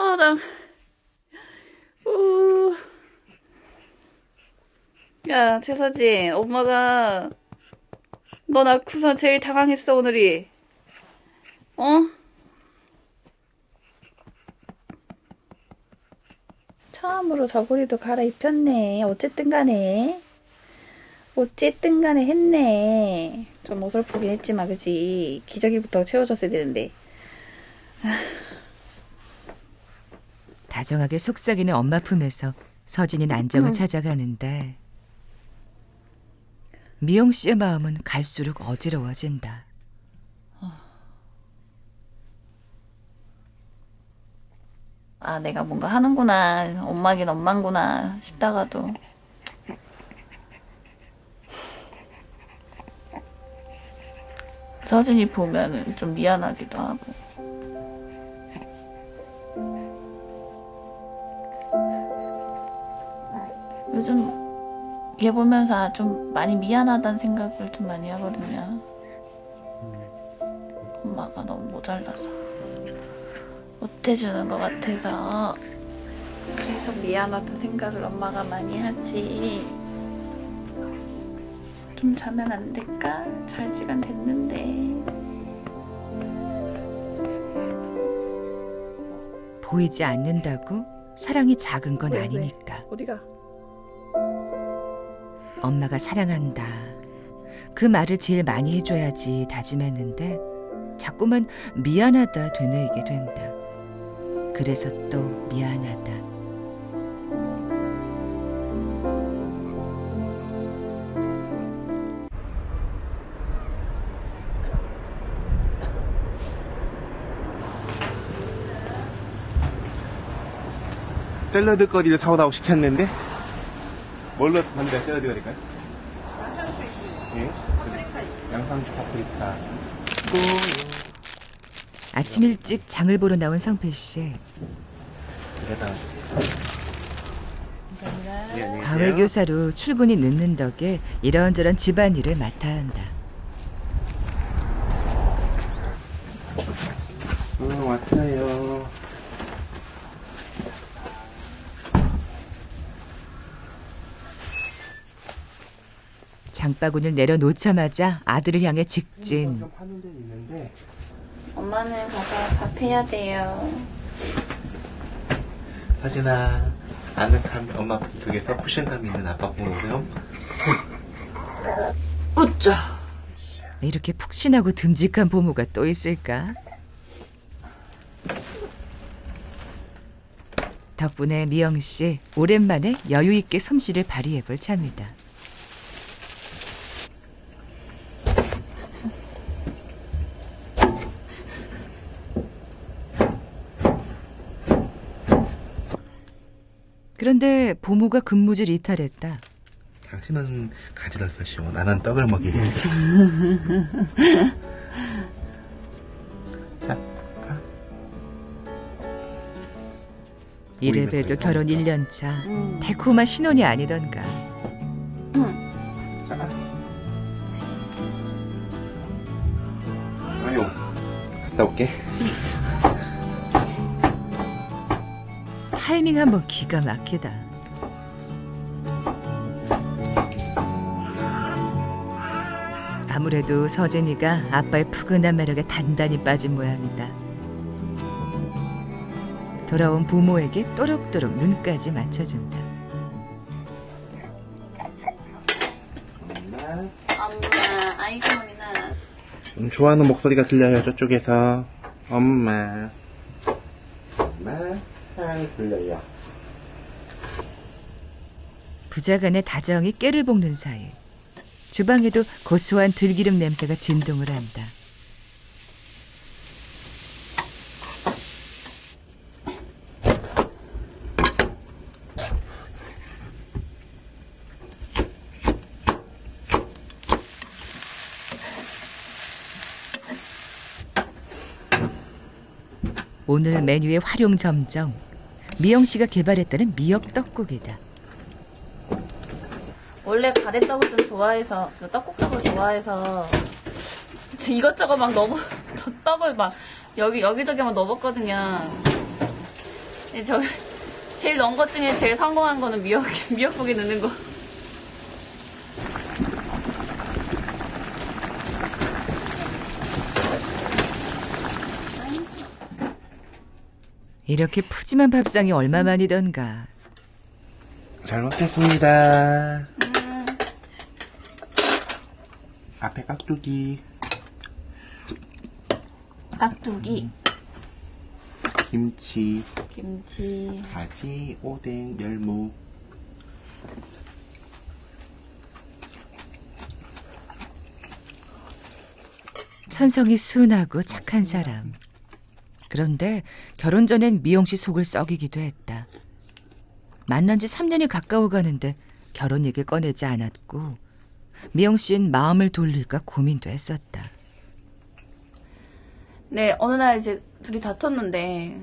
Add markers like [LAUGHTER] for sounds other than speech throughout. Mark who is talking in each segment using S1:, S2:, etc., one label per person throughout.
S1: 아, 나, 우. 야, 최서진, 엄마가, 너 낳고서 제일 당황했어, 오늘이. 어? 처음으로 저고리도 갈아입혔네. 어쨌든 간에. 어쨌든 간에 했네. 좀 어설프긴 했지만, 그지? 기저귀부터 채워줬어야 되는데.
S2: 다정하게 속삭이는 엄마 품에서 서진이 난정을 찾아가는데 미영 씨의 마음은 갈수록 어지러워진다.
S1: 아, 내가 뭔가 하는구나. 엄마긴 엄마구나 싶다가도. 서진이 보면은 좀 미안하기도 하고. 요즘 얘 보면서 아, 좀 많이 미안하다는 생각을 좀 많이 하거든요. 엄마가 너무 모자라서. 못해주는 것 같아서 그래서 미안하다 생각을 엄마가 많이 하지 좀 자면 안 될까? 잘 시간 됐는데
S2: 보이지 않는다고 사랑이 작은 건? 아니니까.
S1: 어디가?
S2: 엄마가 사랑한다. 그 말을 제일 많이 해줘야지 다짐했는데 자꾸만 미안하다 되뇌이게 된다. 그래서 또 미안하다.
S3: 샐러드 거리를 사오라고 시켰는데 뭘로 만들어야 샐러드 거리까요? 양상추 예? 양상추 파프리카 또
S2: 아침 일찍 장을 보러 나온 성필 씨.
S3: 예, 안녕히 계세요.
S2: 과외교사로 출근이 늦는 덕에 이런저런 집안일을 맡아야 한다.
S3: 응 왔어요
S2: 장바구니를 내려놓자마자 아들을 향해 직진.
S3: 좀 파는 데 있는데
S1: 엄마는 가서 밥 해야 돼요
S3: 하진아 아늑함 엄마 쪽에서 쿠션감 있는 아빠 보러
S1: 웃자
S2: 이렇게 푹신하고 듬직한 보모가 또 있을까? 덕분에 미영 씨 오랜만에 여유 있게 솜씨를 발휘해 볼 참이다. 그런데 보모가 근무질 이탈했다.
S3: 당신은 가지를 쓰시오 나는 떡을 먹이겠어 자 가.
S2: 이래 봬도 결혼 1년 차 달콤한 신혼이 아니던가.
S3: 자. 아유, 갔다 올게.
S2: 타이밍 한번 기가 막히다. 아무래도 서진이가 아빠의 푸근한 매력에 단단히 빠진 모양이다. 돌아온 부모에게 또록또록 눈까지 맞춰준다.
S1: 엄마 아이고
S3: 좀 좋아하는 목소리가 들려요, 저쪽에서. 엄마, 사랑이 들려요.
S2: 부자간의 다정이 깨를 볶는 사이 주방에도 고소한 들기름 냄새가 진동을 한다. 오늘 메뉴의 활용 점정 미영 씨가 개발했다는 미역 떡국이다.
S1: 원래 가래떡을 좀 좋아해서 그 떡국떡을 좋아해서 [LAUGHS] 이것저것 막 [LAUGHS] 저 떡을 막 여기 여기저기 막 넣어봤거든요 네, 저 제일 넣은 것 중에 제일 성공한 거는 미역 [LAUGHS] 미역국에 넣는 거.
S2: 이렇게 푸짐한 밥상이 얼마만이던가.
S3: 잘 먹겠습니다. 앞에 깍두기,
S1: 깍두기,
S3: 김치,
S1: 김치,
S3: 가지, 오뎅, 열무.
S2: 천성이 순하고 착한 사람. 그런데 결혼 전엔 미영 씨 속을 썩이기도 했다. 만난 지 3년이 가까워 가는데 결혼 얘기 꺼내지 않았고 미영 씨는 마음을 돌릴까 고민도 했었다.
S1: 네, 어느 날 이제 둘이 다퉜는데,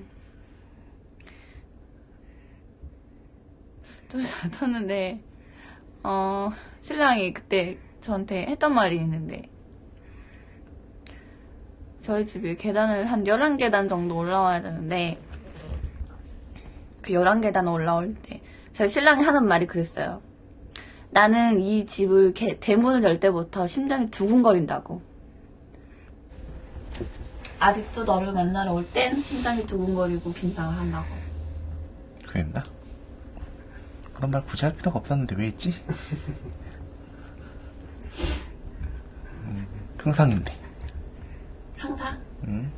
S1: 둘이 [LAUGHS] 다퉜는데, 어, 신랑이 그때 저한테 했던 말이 있는데, 저희 집이 계단을 한 11계단 정도 올라와야 되는데, 그 11계단 올라올 때, 저희 신랑이 하는 말이 그랬어요. 나는 이 집을, 개- 대문을 열 때부터 심장이 두근거린다고. 아직도 너를 만나러 올 땐 심장이 두근거리고 긴장을 한다고.
S3: 그랬나? 그런 말 굳이 할 필요가 없었는데 왜 했지? 음, 평상인데. 응?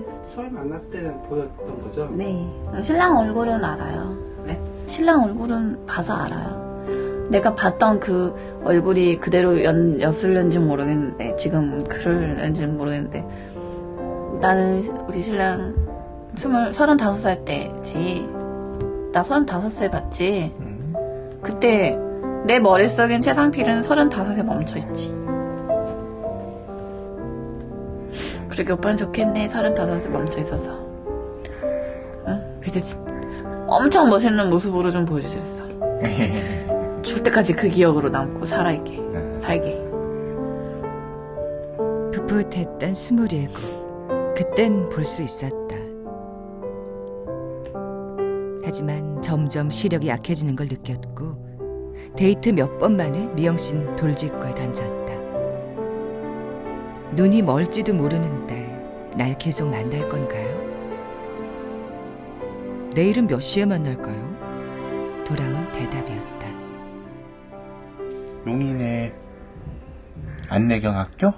S1: 했었지.
S4: 처음 만났을 때는 보였던 거죠?
S1: 네. 신랑 얼굴은 알아요.
S4: 네?
S1: 신랑 얼굴은 봐서 알아요. 내가 봤던 그 얼굴이 그대로 연, 였을는지 모르겠는데, 지금 그럴는지 모르겠는데, 나는 우리 신랑 스물, 서른다섯 살 때지. 나 서른다섯 살 봤지.
S3: 응?
S1: 그때 내 머릿속엔 최상필은 서른다섯에 멈춰있지. 그러게 오빠는 좋겠네. 서른다섯에 멈춰있어서. 응? 그때 진- 엄청 멋있는 모습으로 좀 보여주셨어. 죽을 [LAUGHS] 때까지 그 기억으로 남고 살아있게. 살게.
S2: 풋풋했던 스물일곱. 그땐 볼 수 있었다. 하지만 점점 시력이 약해지는 걸 느꼈고 데이트 몇 번 만에 미영 씨는 돌직구에 던졌다. 눈이 멀지도 모르는데 날 계속 만날 건가요? 내일은 몇 시에 만날까요? 돌아온 대답이었다.
S3: 용인의 안내경 학교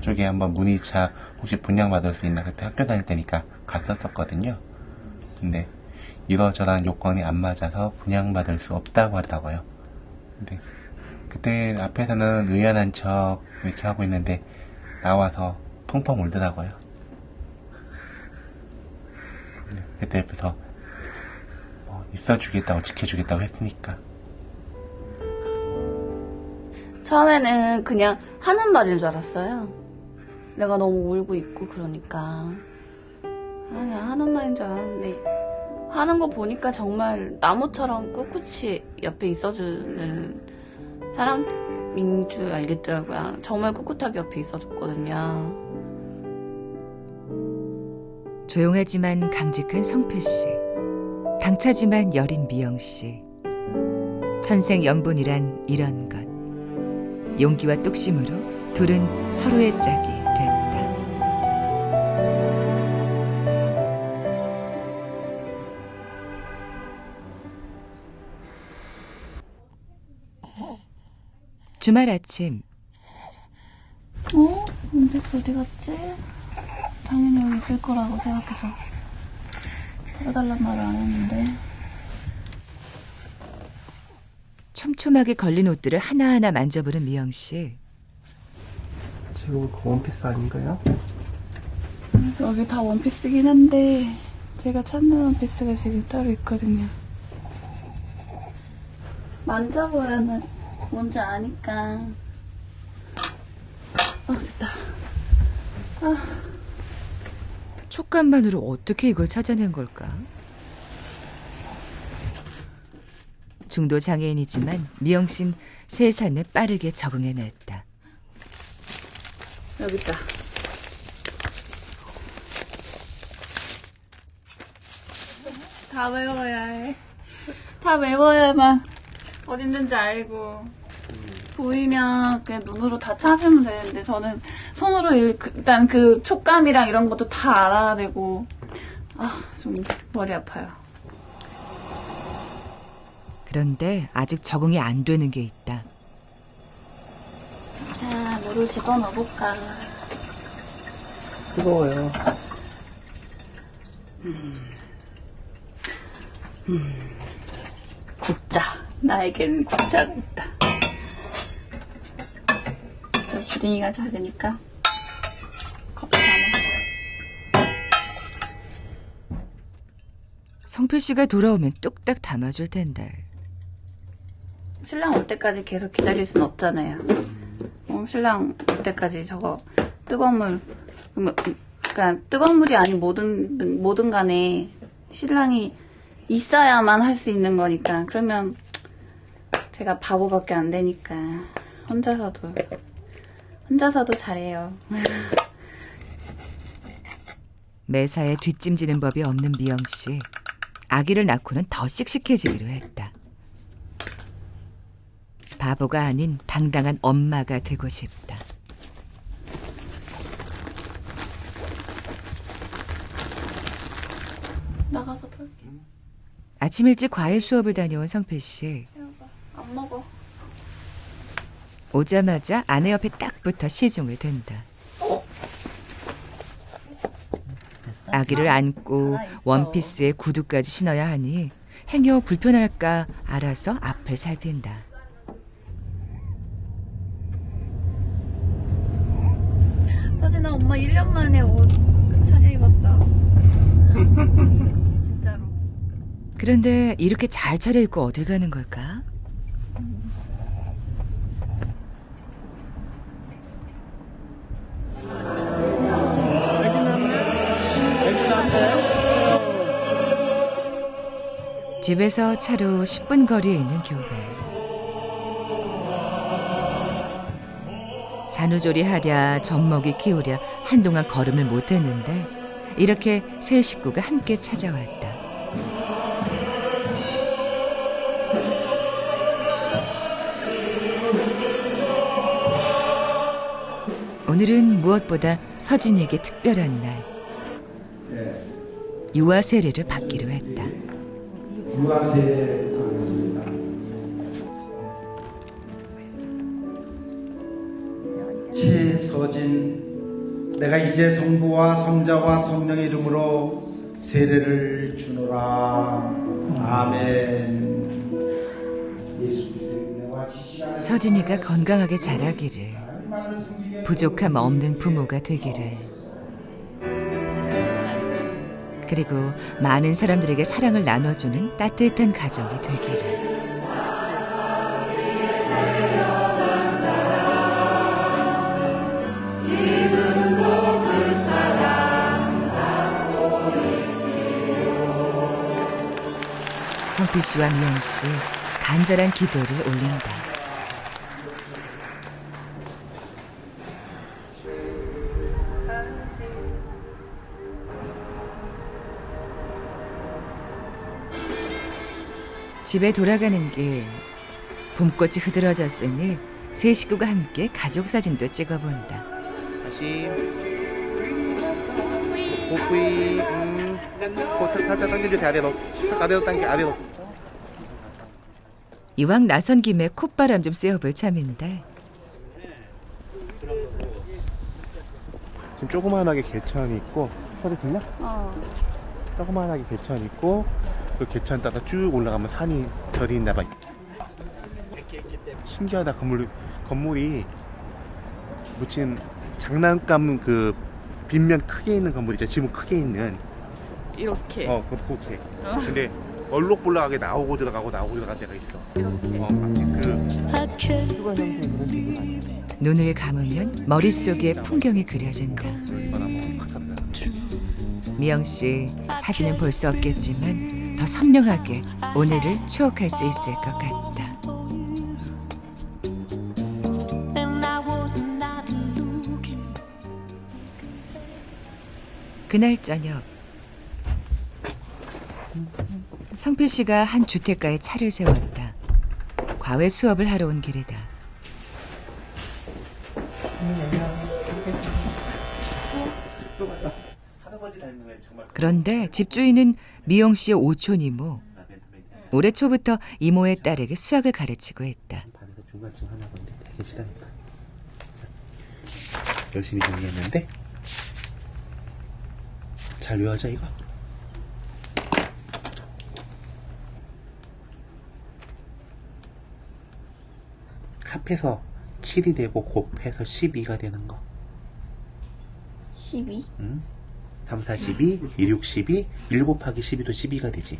S3: 쪽에 한번 문의차 혹시 분양 받을 수 있나 그때 학교 다닐 때니까 갔었었거든요. 근데 이러저러한 요건이 안 맞아서 분양받을 수 없다고 하더라고요. 근데 그때 앞에서는 의연한 척 이렇게 하고 있는데 나와서 펑펑 울더라고요. 근데 그때 옆에서 뭐 있어주겠다고 지켜주겠다고 했으니까
S1: 처음에는 그냥 하는 말인 줄 알았어요. 내가 너무 울고 있고 그러니까. 그냥 하는 말인 줄 알았는데 하는 거 보니까 정말 나무처럼 꿋꿋이 옆에 있어주는 사람인 줄 알겠더라고요. 정말 꿋꿋하게 옆에 있어줬거든요.
S2: 조용하지만 강직한 성표 씨, 당차지만 여린 미영 씨. 천생 연분이란 이런 것. 용기와 뚝심으로 둘은 서로의 짝이 됐다. 주말 아침
S1: 어? 근데 어디 갔지? 당연히 여기 있을 거라고 생각해서 찾아달란 말을 안 했는데.
S2: 촘촘하게 걸린 옷들을 하나하나 만져보는 미영 씨.
S4: 지금 그 원피스 아닌가요?
S1: 여기 다 원피스긴 한데 제가 찾는 원피스가 지금 따로 있거든요. 만져보면은 뭔지 아니까. 아 됐다.
S2: 촉감만으로 어떻게 이걸 찾아낸 걸까? 중도 장애인이지만 미영 씨는 새 삶에 빠르게 적응해냈다.
S1: 여기 있다. 다 외워야 해. 다 외워야만 어딨는지 알고. 보이면 그냥 눈으로 다 찾으면 되는데 저는 손으로 일- 그- 일단 그 촉감이랑 이런 것도 다 알아야 되고 아 좀 머리 아파요.
S2: 그런데 아직 적응이 안 되는 게 있다.
S1: 자 물을 집어넣어 볼까.
S4: 뜨거워요.
S1: 굽자. 나에겐 굽자가 있다. 저 주둥이가 작으니까 컵 담아.
S2: 성필 씨가 돌아오면 뚝딱 담아줄 텐데.
S1: 신랑 올 때까지 계속 기다릴 순 없잖아요. 어, 신랑 올 때까지 저거 뜨거운 물, 음, 그러니까 뜨거운 물이 아닌 뭐든 뭐든 간에 신랑이 있어야만 할 수 있는 거니까 그러면 제가 바보밖에 안 되니까 혼자서도 혼자서도 잘해요.
S2: 매사에 뒷짐지는 법이 없는 미영 씨. 아기를 낳고는 더 씩씩해지기로 했다. 바보가 아닌 당당한 엄마가 되고 싶다.
S1: 나가서 털게.
S2: 아침 일찍 과외 수업을 다녀온 성필 씨.
S1: 안 먹어.
S2: 오자마자 아내 옆에 딱 붙어 시중을 든다. 아기를 안고 원피스에 구두까지 신어야 하니 행여 불편할까 알아서 앞을 살핀다.
S1: 서진아 엄마 1년 만에 옷 차려입었어. [LAUGHS] 진짜로.
S2: 그런데 이렇게 잘 차려입고 어딜 가는 걸까? 집에서 차로 10분 거리에 있는 교회. 산후조리 하랴 젖먹이 키우랴 한동안 걸음을 못했는데 이렇게 세 식구가 함께 찾아왔다. 오늘은 무엇보다 서진에게 특별한 날. 유아 세례를 받기로 했다.
S5: 유아세례 하겠습니다. 최서진 내가 이제 성부와 성자와 성령의 이름으로 세례를 주노라. 아멘.
S2: 서진이가 건강하게 자라기를 부족함 없는 부모가 되기를 그리고 많은 사람들에게 사랑을 나눠주는 따뜻한 가정이 되기를 성필 씨와 미영 씨 간절한 기도를 올린다. 집에 돌아가는 길. 봄꽃이 흐드러졌으니 세 식구가 함께 가족 사진도 찍어본다.
S3: 다시. 뽀삐 음. 살짝 살짝 당겨주세요 아래로 아래로 당겨 아래로
S2: 이왕 나선 김에 콧바람 좀 쐬어볼 참인데.
S3: 지금 조그만하게 개천 있고 소리 들려?
S1: 어.
S3: 조그만하게 개천 있고 그 개천 따라 쭉 올라가면 산이 절이 있나 봐 신기하다 건물 건물이 무슨 장난감 그 빗면 크게 있는 건물 있잖아 지붕 크게 있는.
S1: 이렇게.
S3: 어 그렇게. 근데 얼룩볼락하게 나오고 들어가고 나오고 들어간 데가 있어.
S1: 이렇게.
S3: 어 마치 그
S2: 눈을 감으면 머릿속에 풍경이 그려진다.
S3: 뭐
S2: 미영 씨 사진은 볼 수 없겠지만 더 선명하게 오늘을 추억할 수 있을 것 같다. 그날 저녁 성필 씨가 한 주택가에 차를 세웠다. 과외 수업을 하러 온 길이다.
S3: 정말
S2: 그런데 집주인은 미영 씨의 오촌 이모. 올해 초부터 이모의 딸에게 수학을 가르치고 했다.
S3: 반에서 중간쯤 하나 본데 되게 싫어했다. 열심히 정리했는데 잘 외워져 이거? 합해서 7이 되고 곱해서 12가 되는 거.
S1: 12?
S3: 응? 3, 4, 12, 2, 6, 12, 1 곱하기 12도 12가 되지.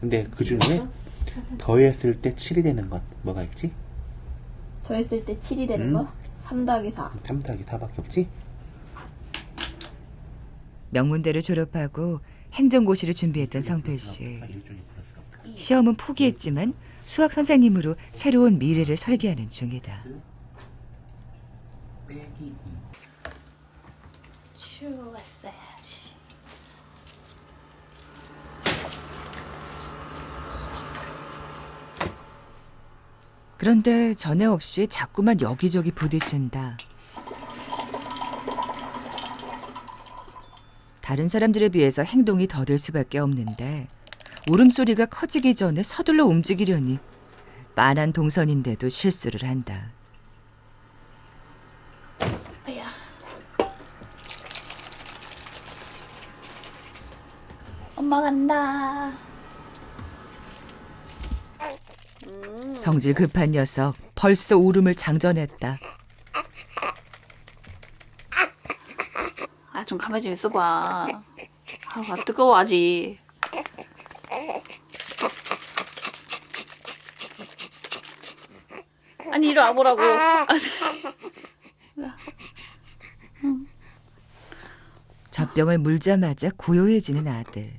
S3: 근데 그 중에 더했을 때 7이 되는 건 뭐가 있지?
S1: 더했을 때 7이 되는
S3: 음.
S1: 거? 3 더하기 4.
S3: 3 더하기 4밖에 없지?
S2: 명문대를 졸업하고 행정고시를 준비했던 성필 씨.
S3: 일종의 플러스가 없다.
S2: 시험은 포기했지만 수학 선생님으로 새로운 미래를 설계하는 중이다.
S3: 빼기 2.
S1: 치우했어야지.
S2: 그런데 전에 없이 자꾸만 여기저기 부딪힌다. 다른 사람들에 비해서 행동이 더딜 수밖에 없는데 울음소리가 커지기 전에 서둘러 움직이려니 빤한 동선인데도 실수를 한다.
S1: 엄마 간다.
S2: 성질 급한 녀석 벌써 울음을 장전했다.
S1: 아, 좀 가만히 좀 있어봐. 아, 아, 뜨거워, 아직. 아니, 이리 와보라고.
S2: 젖병을 물자마자 고요해지는. 아들.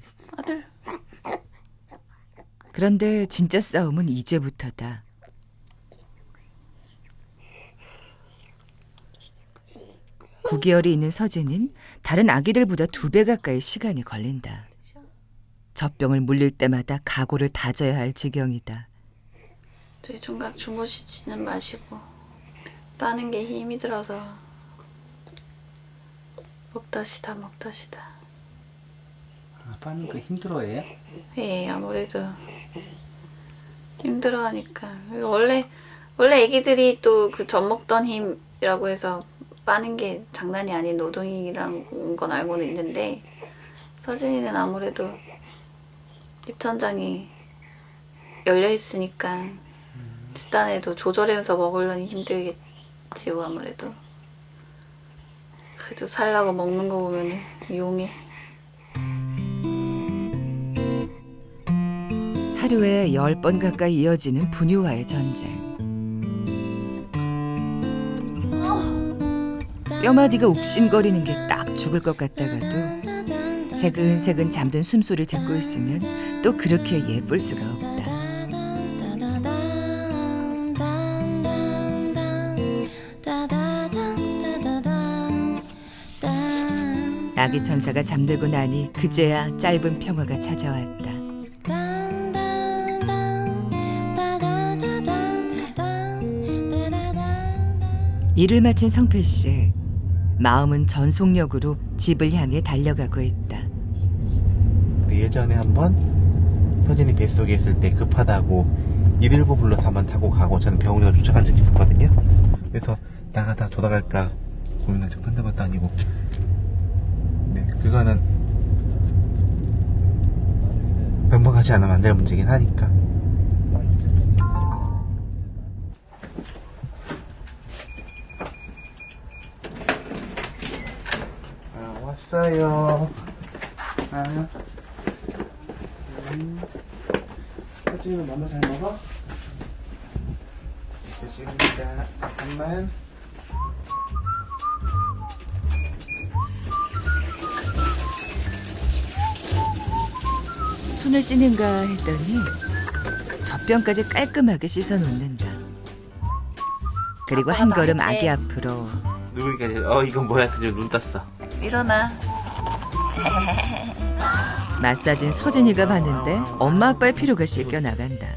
S2: 그런데 진짜 싸움은 이제부터다. 구개월이 있는 서재는 다른 아기들보다 두 배 가까이 시간이 걸린다. 젖병을 물릴 때마다 각오를 다져야 할 지경이다.
S1: 저희 중간 주무시지는 마시고 따는 게 힘이 들어서 먹다시다 먹다시다
S4: 아, 빠는 거 힘들어해요?
S1: 예 아무래도 힘들어하니까. 원래 원래 애기들이 또 그 젖 먹던 힘이라고 해서 빠는 게 장난이 아닌 노동이란 건 알고는 있는데 서진이는 아무래도 입천장이 열려 있으니까 뒷단에도 조절하면서 먹으려니 힘들겠지요 아무래도. 그래도 살라고 먹는 거 보면 이용해
S2: 하루에 열 번 가까이 이어지는 분유와의 전쟁. 뼈마디가 욱신거리는 게 딱 죽을 것 같다가도 새근새근 잠든 숨소리 듣고 있으면 또 그렇게 예쁠 수가 없다. 아기 천사가 잠들고 나니 그제야 짧은 평화가 찾아왔다. 일을 마친 성필 씨. 마음은 전속력으로 집을 향해 달려가고 있다.
S3: 근데 예전에 한번 서진이 뱃속에 있을 때 급하다고 119 불러서 한번 타고 가고 저는 병원에 쫓아간 적이 있었거든요. 그래서 나가다 돌아갈까 고민한 적 한두 번도 아니고 네, 그거는 넘어가지 않으면 안 될 문제긴 하니까 아, 왔어요. 아, 음. 서진이는 맘마 잘 먹어? 됐습니다. 잠깐만.
S2: 손을 씻는가 했더니 젖병까지 깔끔하게 씻어 놓는다. 그리고 한 걸음 아기 앞으로
S3: 누우니까 어 이건 뭐야 드디어 눈 떴어.
S1: 일어나. [LAUGHS]
S2: 마사진 서진이가 봤는데 엄마 아빠의 피로가 씻겨 나간다.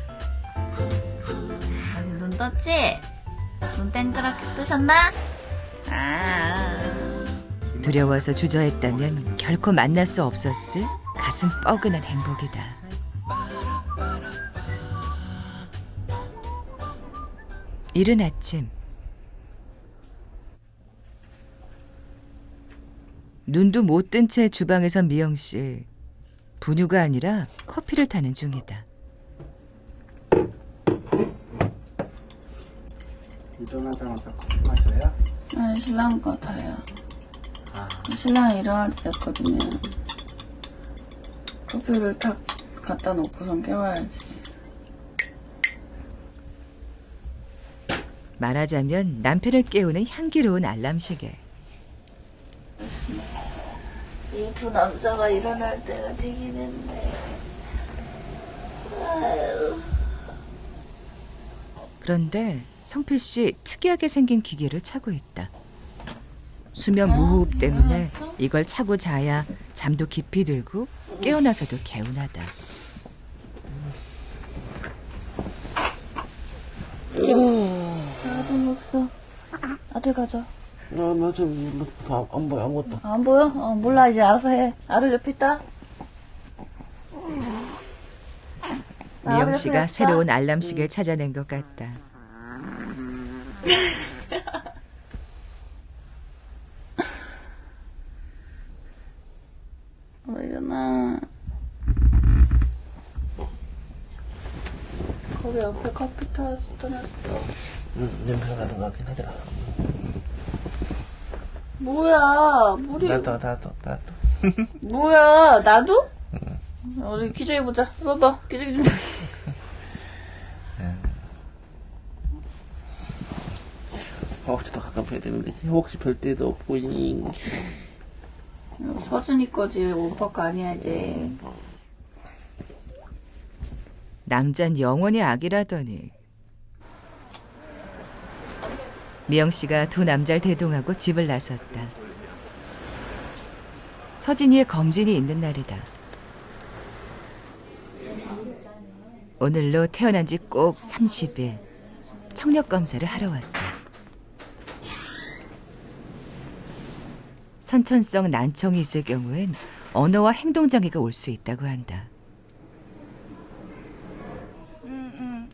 S1: 아니, 눈 떴지? 눈 땡그랗게 뜨셨나? 아.
S2: 두려워서 주저했다면 결코 만날 수 없었을 가슴 뻐근한 행복이다. 이른 아침 눈도 못 뜬 채 주방에서 미영 씨 분유가 아니라 커피를 타는 중이다.
S4: 일어나자마자 커피 마셔요?
S1: 아, 신랑 거 타요.
S4: 아,
S1: 신랑이 일어나지 됐거든요. 커피를 탁 갖다 놓고선 깨워야지.
S2: 말하자면 남편을 깨우는 향기로운 알람 시계.
S1: 이 두 남자가 일어날 때가 되긴 했네.
S2: 그런데 성필 씨 특이하게 생긴 기계를 차고 있다. 수면 무호흡 때문에 이걸 차고 자야 잠도 깊이 들고 깨어나서도 개운하다.
S1: 나도 먹어. 아들 가져.
S3: 나나좀 안 보여 아무것도.
S1: 안 보여? 어, 몰라. 이제 알아서 해. 아들 옆에 있다.
S2: 미영 씨가 새로운 알람 시계를 찾아낸 것 같다. [LAUGHS]
S1: 어, 일어나. 거기 옆에 커피 타서 떠났어.
S3: 응 냄새가 나는 것 같긴 하더라.
S1: 뭐야? 물이
S3: 나도 나도 나도. [LAUGHS]
S1: 뭐야? 나도? 우리 기저귀 보자. 봐봐. 기저귀 좀.
S3: 혹시 더 가까이 되는데 혹시 별 데도 없고 이
S1: 서준이 거지. 오빠 거 아니야 이제.
S2: 남잔 영원히 악이라더니. 미영 씨가 두 남자를 대동하고 집을 나섰다. 서진이의 검진이 있는 날이다. 오늘로 태어난 지 꼭 30일 청력 검사를 하러 왔다. 선천성 난청이 있을 경우엔 언어와 행동 장애가 올 수 있다고 한다.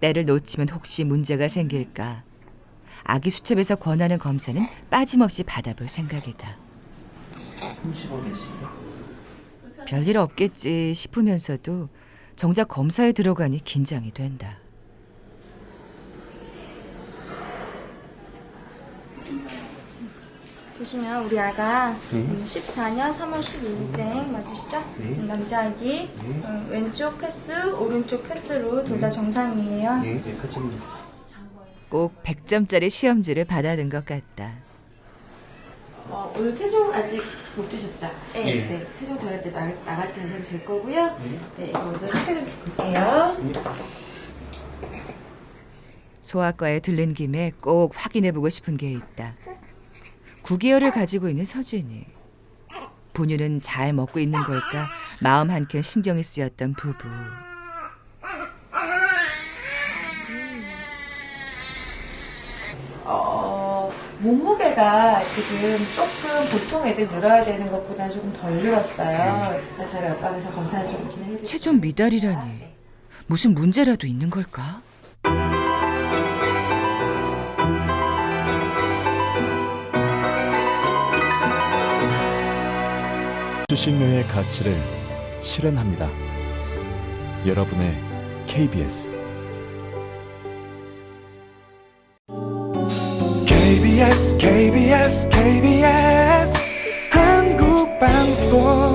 S2: 때를 놓치면 혹시 문제가 생길까? 아기 수첩에서 권하는 검사는 빠짐없이 받아볼 생각이다. 별일 없겠지 싶으면서도 정작 검사에 들어가니 긴장이 된다.
S6: 보시면 우리 아가 음, 14년 3월 12일생 맞으시죠? 음, 남자아기 음, 왼쪽 패스, 오른쪽 패스로 둘 다 정상이에요.
S3: 예, 예, 같이
S2: 꼭 100점짜리 시험지를 받아든 것 같다.
S7: 어, 오늘 체중 아직 못 드셨죠?
S3: 예.
S7: 네. 체중 저럴 때 나갈, 나갈 때 하시면 될 거고요. 네, 이거 먼저 상태 좀 볼게요.
S2: 소아과에 들른 김에 꼭 확인해보고 싶은 게 있다. 9개월을 가지고 있는 서진이. 분유는 잘 먹고 있는 걸까 마음 한켠 신경이 쓰였던 부부.
S7: 몸무게가 지금 조금 보통 애들 늘어야 되는 것보다 조금 덜 늘었어요. 그래서 제가 옆방에서 검사를 좀 진행해드릴게요.
S2: 체중 미달이라니. 무슨 문제라도 있는 걸까?
S8: 수신료의 가치를 실현합니다. 여러분의 KBS
S9: KBS KBS KBS 한국방송